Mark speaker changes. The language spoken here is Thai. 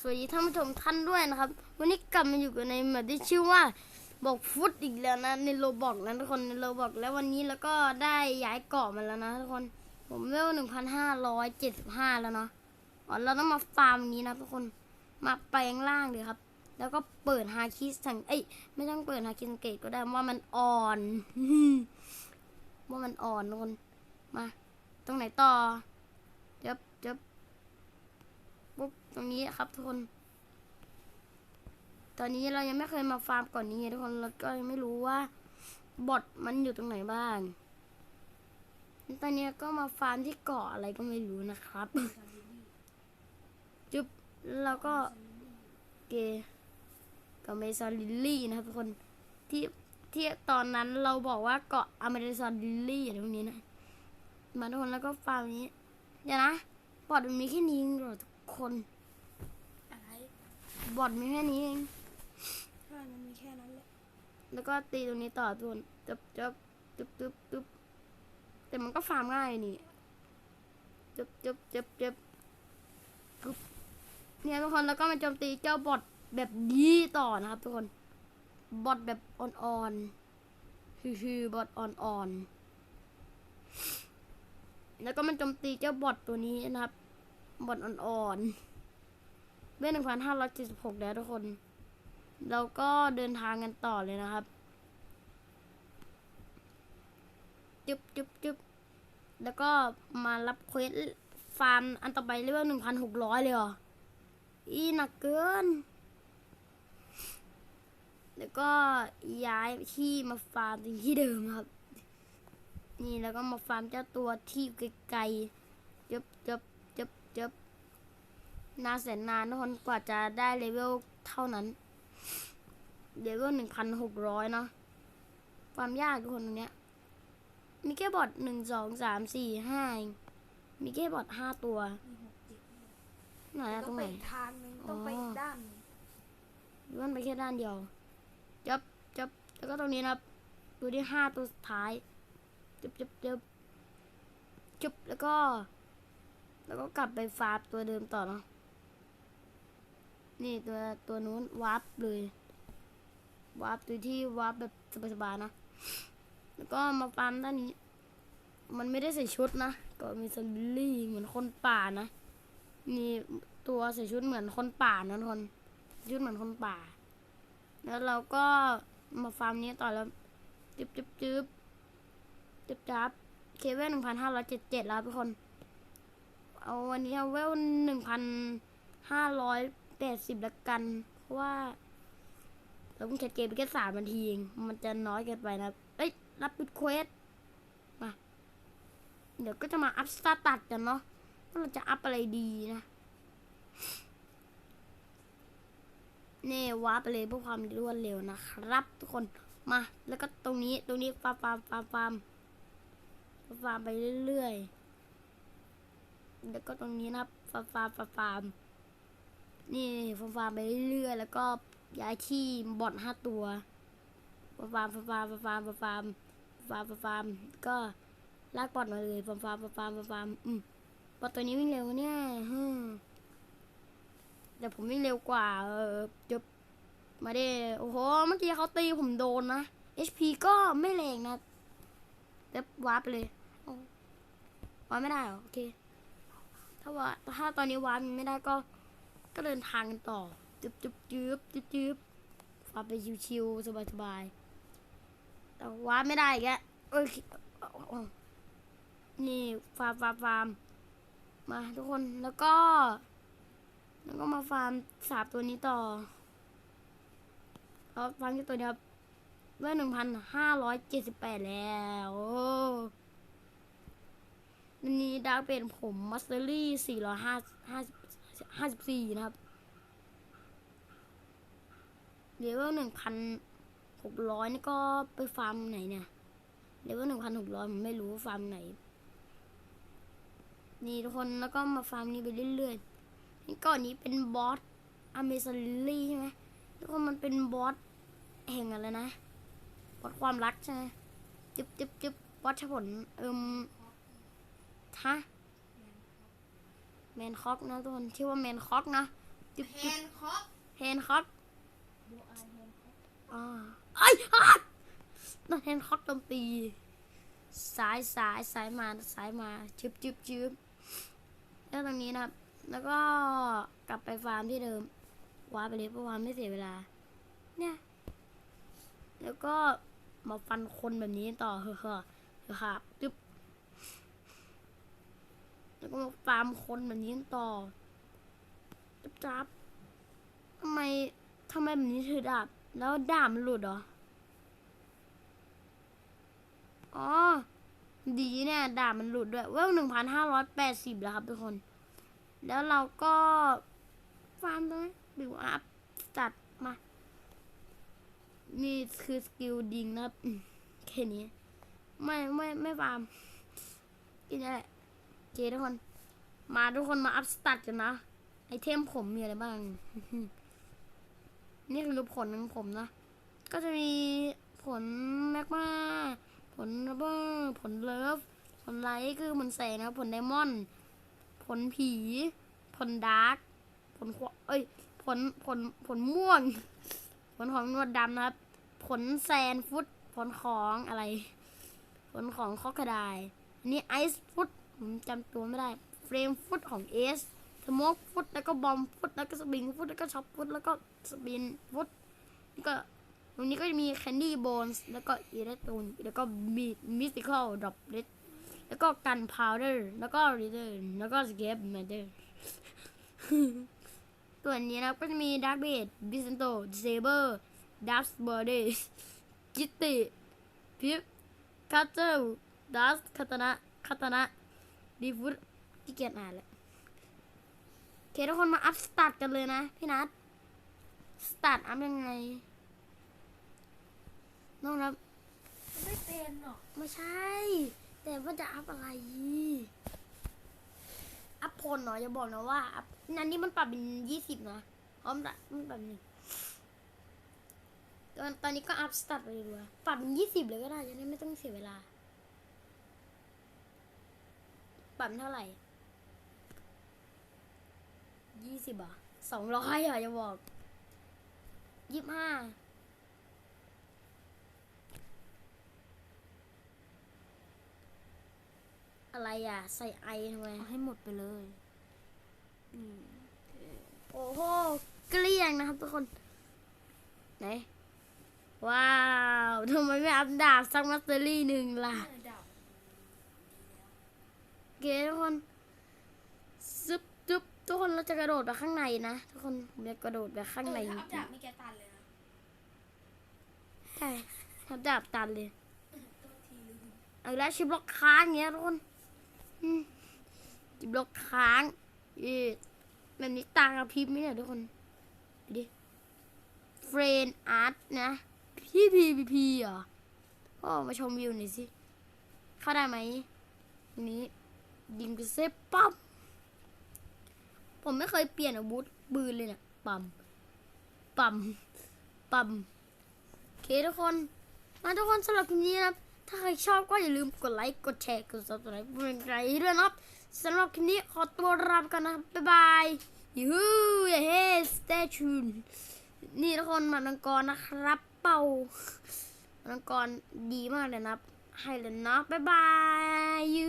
Speaker 1: สวัสดีท่านผู้ชมท่านด้วยนะครับ วันนี้กลับมาอยู่กันในแมปที่ชื่อว่าบอกฟุตอีกแล้วนะในโรบอกนะทุกคนในโรบอกแล้ววันนี้แล้วก็ได้ย้ายเกาะมาแล้วนะทุกคนผมเวลหนึ่งพันห้าร้อยเจ็ดสิบห้าแล้วเนาะอ๋อเราต้องมาฟาร์มนี้นะทุกคนมาแปลงร่างเลยครับ แล้วก็เปิดฮาคิสังเอ้ยไม่ต้องเปิดฮาคิสังเกตก็ได้ว่ามันอ่อนว่ามันอ่อนทุกคนมา ตรงไหนต่อเจ็บเจ็บ ปุ๊บตรงนี้ครับทุกคน ตอนนี้เรายังไม่เคยมาฟาร์มก่อนนี้ทุกคนเราก็ยังไม่รู้ว่าบอทมันอยู่ตรงไหนบ้างตอนนี้ก็มาฟาร์มที่เกาะอะไรก็ไม่รู้นะครับ จุ๊บแล้วก็เกกับเมซอนลิลลี่นะครับทุกคนที่ที่ตอนนั้นเราบอกว่าเกาะอเมซอนลิลลี่ตรงนี้นะ มาทุกคนแล้วก็ฟาร์มนี้ เดี๋ยวนะ บอทมันมีแค่นี้เองเหรอทุก คน
Speaker 2: อะไร
Speaker 1: บอทมีแค่นี้เอง
Speaker 2: ถ้ามันมีแค่นั้นแหละ
Speaker 1: แล้วก็ตีตรงนี้ต่อทุกคนจับจับตึ๊บตึ๊บตึ๊บแต่มันก็ฟาร์มง่ายนี่จับจับจับจับกึ๊บเนี่ยทุกคนแล้วก็มาโจมตีเจ้าบอทแบบนี้ต่อนะครับทุกคนบอทแบบอ่อนๆฮือๆบอทอ่อนๆแล้วก็มันโจมตีเจ้าบอทตัวนี้นะครับ บอทอ่อนๆเว้นหนึ่งพันห้าร้อยเจ็ดสิบหกแล้วทุกคน เราก็เดินทางกันต่อเลยนะครับ จุ๊บจุ๊บจุ๊บแล้วก็มารับเควสฟาร์มอันต่อไปเรียกว่าหนึ่งพันหกร้อยเลยเหรอ อีหนักเกิน แล้วก็ย้ายที่มาฟาร์มที่เดิมครับ นี่แล้วก็มาฟาร์มเจ้าตัวที่ไกลๆจับจับ จับจับนานแสนนานทุกคนกว่าจะได้เลเวลเท่านั้นเลเวลหนึ่งพันหกร้อยเนาะความยากทุกคนตรงเนี้ย มีแค่บอทหนึ่งสองสามสี่ห้าเองมีแค่บอทห้าตัว
Speaker 2: มีหกเจ็ด
Speaker 1: ไหนอะต
Speaker 2: ต้
Speaker 1: ร
Speaker 2: อง
Speaker 1: ง
Speaker 2: ไป
Speaker 1: ไหน
Speaker 2: อีกทางหนึงต้องไปอีกด้านหนึ่ง
Speaker 1: หรือมันไปแค่ด้านเดียวจับจับแล้วก็ตรงนี้นะครับตัวที่ห้าตัวสุดท้ายจับจับจับจับแล้วก็ แล้วก็กลับไปฟาร์มตัวเดิมต่อเนาะนี่ตัวตัวนู้นวาร์ปเลยวาร์ปตัวที่วาร์ปแบบสบายๆนะ แล้วก็มาฟาร์มด้านนี้ มันไม่ได้ใส่ชุดนะ ก็มีซันลี่เหมือนคนป่านะนี่ตัวใส่ชุดเหมือนคนป่านะทุกคนชุดเหมือนคนป่า แล้วเราก็มาฟาร์มนี้ต่อแล้วจึบจึบจึบจึบจับเคเวลหนึ่งพันห้าร้อยเจ็ดเจ็ดแล้วทุกคน เอาวันนี้เอาเวลหนึ่งพันห้าร้อยแปดสิบละกัน เพราะว่าเราเพิ่งแคสเกมไปแค่สามนาทีเอง มันจะน้อยเกินไปนะเอ้ย รับปิดเควสมา เดี๋ยวก็จะมาอัพสตาร์ตัดกันเนาะว่าเราจะอัพอะไรดีนะเน่วาไปเลยเพื่อความรวดเร็วนะครับ ทุกคนมา แล้วก็ตรงนี้ตรงนี้ฟาร์มฟาร์มฟาร์มฟาร์มฟาร์มไปเรื่อยๆ แล้วก็ตรงนี้นะฟาร์มฟาร์ฟาร์นี่ฟาร์ฟาร์ไปเรื่อยแล้วก็ย้ายที่บอดห้าตัวฟาร์มฟาร์มฟาร์มฟาร์มฟาร์มฟาร์ฟาร์ก็ลากบอดมาเลยฟาร์มฟาร์มฟาร์ฟาร์อืมบอดตัวนี้วิ่งเร็วเนี่ยฮึแต่ผมวิ่งเร็วกว่าเออจบมาได้โอ้โหเมื่อกี้เขาตีผมโดนนะ HP ก็ไม่แรงนะเด็บวาร์ปเลยว้าไม่ได้หรอ โอเค ถ้าว่าถ้าตอนนี้วาร์ปไม่ได้ก็ก็เดินทางกันต่อจึบจึบจึบจึบจึบฟาร์มไปชิวๆสบายๆแต่วาร์ปไม่ได้อีกแล้วเอ้ยเอนี่ฟาร์มฟาร์มฟาร์มมาทุกคนแล้วก็ แล้วก็มาฟาร์มสาบตัวนี้ต่อเอาฟาร์มที่ตัวเดียวเมื่อหนึ่งพันห้าร้อยเจ็ดสิบแปดแล้ว วันนี้ดาวเป็นผมมัสเตอรี่สี่ร้อยห้าห้าห้าสิบสี่นะครับเลเวลหนึ่งพันหกร้อยนี่ก็ไปฟาร์มไหนเนี่ยเลเวลหนึ่งพันหกร้อยผมไม่รู้ฟาร์มไหน นี่ทุกคนแล้วก็มาฟาร์มนี้ไปเรื่อยๆนี่ก่อนนี้เป็นบอสอเมซอนลิลลี่ใช่ไหมแล้วก็มันเป็นบอสแห่งอะไรนะบอสความรักใช่ไหมจึ๊บจึ๊บจึ๊บบอสผลเอิม ฮะแมนคอกนะทุกคนชื่อว่าแมนคอกนะจึ๊บ
Speaker 2: แฮ
Speaker 1: จึ๊บ
Speaker 2: นด์ค็อก
Speaker 1: แฮนค็อก
Speaker 2: โบอาแฮนด์ค็อก
Speaker 1: อ่าไอ้ยฮัดนั่นแฮนค็อกโจมตีซ้ายซ้ายซ้ายมาซ้ายมาจึ๊บจึ๊บจึ๊บแล้วตรงนี้นะครับ แล้วก็กลับไปฟาร์มที่เดิมว้าไปเลยเพราะว่าไม่เสียเวลา เนี่ย แล้วก็มาฟันคนแบบนี้ต่อเฮ้อเฮ้อเฮ้อครับจึ๊บ แล้วก็มาฟาร์มคนแบบนี้ต่อจับจับทำไมทำไมแบบนี้ถือดาบ แล้วดาบมันหลุดเหรอ อ๋อ ดีเนี่ยดาบมันหลุดด้วยเวลหนึ่งพันห้าร้อยแปดสิบแล้วครับทุกคน แล้วเราก็ฟาร์มตรงนี้บิวอัพจัดมา นี่คือสกิลดิงนะครับแค่นี้ ไม่ไม่ไม่ฟาร์มกินอะไร เคทุกคน มาทุกคนมาอัพสตัดกันนะ ไอเทมผมมีอะไรบ้าง นี่คือผลของผมนะ ก็จะมีผลแมกมาผลระเบิดผลเลิฟ ผลไลท์คือผลแสงนะผลไดมอนด์ผลผี ผลดาร์กผลขวเอ้ย ผลผลผลม่วง ผลของนวดดำนะครับ ผลแซนฟุต ผลของอะไร ผลของคอกระไดอันนี้ไอซ์ฟุต ผมจำตัวไม่ได้ เฟรมฟุตของเอสสโมกฟุตแล้วก็บอมฟุตแล้วก็สปริงฟุตแล้วก็ช็อปฟุตแล้วก็สปินฟุตแล้วก็ตรงนี้ก็จะมีแคนดี้โบนส์แล้วก็อีเรตูนแล้วก็มีมิสติคอลดรอปเลตแล้วก็กันพาวเดอร์แล้วก็รีเดอร์แล้วก็สเก็ปแมนเดอร์ตัวนี้นะก็จะมีดาร์ b เบดบิสเซนโตเซเบอร์ดัสเบอร์เดจิตติพิฟคัตเตอร์ดัสคาตานะคาตานะ ดีฟุตที่เกียจอ่านแหละโอเคทุกคนมาอัพสตาร์ทกันเลยนะ พี่นัทสตาร์ทอัพยังไงน้องรับ
Speaker 2: ไม่เป็นหรอก
Speaker 1: ไม่ใช่ แต่ว่าจะอัพอะไร อัพพลเนาะอย่าบอกนะว่าอัพนันนี่มันปรับเป็นยี่สิบนะพร้อมละมันปรับเป็นตอนตอนนี้ก็อัพสตาร์ทไปเลยดีกว่าปรับเป็นยี่สิบเลยก็ได้จะได้ไม่ต้องเสียเวลา ปรับเป็นเท่าไหร่ยี่สิบอะสองร้อยอะอย่าบอกยี่สิบห้าอะไรอะ ใส่ไอทำไม
Speaker 2: เอาให้หมดไปเลย
Speaker 1: โอ้โห เกลี้ยงนะครับทุกคน ไหน ว้าวทำไมไม่อัพดาบสักมาสเตอรี่หนึ่งล่ะ
Speaker 2: ดับ
Speaker 1: โอ เคทุกคนซึบซึบทุกคนเราจะกระโดดไปข้างในนะทุกคนผมจะกระโดดไปข้างใน
Speaker 2: เออ
Speaker 1: จ
Speaker 2: ถ้า
Speaker 1: ริ
Speaker 2: เอา
Speaker 1: ง
Speaker 2: ดาบไม่แกตันเลยนะ
Speaker 1: ๆใช่ทับดาบตันเลย
Speaker 2: ตัวทีลืม
Speaker 1: เอาแล้วชิบล็อกค้างเงี้ยทุกคนอืมชิบล็อกค้างเอ๊ะแบบนี้ตากระพริบไหมเนี่ยทุกคนดูดิเฟรนอาร์ตนะพี่พีพีพีเหรอก็มาชมวิวหน่อยสิ เข้าได้ไหมทีนี้ ยิงไปเซฟปั๊บผมไม่เคยเปลี่ยนอาวุธปืนเลยเนี่ยปั๊มปั๊มปั๊มโอเคทุกคนมาทุกคนสำหรับคลิปนี้นะครับ ถ้าใครชอบก็อย่าลืมกดไลค์กดแชร์กด subscribe เป็นกำลังให้ด้วยนะครับสำหรับคลิปนี้ขอตัวลาไปกันนะบ๊ายบายยูฮูย่าเฮ้ stay tuned นี่ทุกคนมาดังกรนะครับ เป่ามังกรดีมากเลยนะครับให้เลยนะบ๊ายบายยู